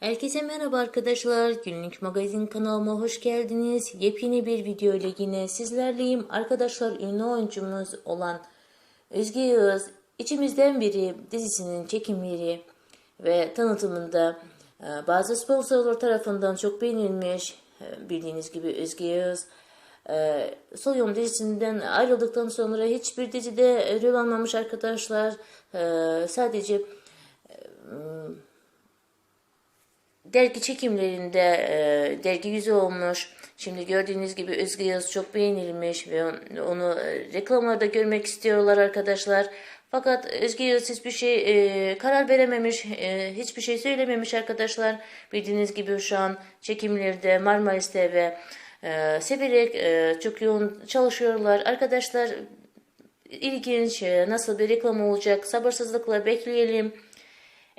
Herkese merhaba arkadaşlar. Günlük magazin kanalıma hoş geldiniz. Yepyeni bir video ile yine sizlerleyim. Arkadaşlar ünlü oyuncumuz olan Özge Yağız İçimizden Biri dizisinin çekimleri ve tanıtımında e, bazı sponsorlar tarafından çok beğenilmiş. E, Bildiğiniz gibi Özge Yağız e, Soyum dizisinden ayrıldıktan sonra hiçbir dizide rol almamış arkadaşlar. Sadece dergi çekimlerinde e, dergi yüzü olmuş. Şimdi gördüğünüz gibi Özge Yağız çok beğenilmiş ve on- onu e, reklamlarda görmek istiyorlar arkadaşlar. Fakat Özge Yağız hiçbir şey e, karar verememiş, e, hiçbir şey söylememiş arkadaşlar. Bildiğiniz gibi şu an çekimlerde Marmaris'te ve e, severek e, çok yoğun çalışıyorlar. Arkadaşlar ilginç e, nasıl bir reklam olacak sabırsızlıkla bekleyelim.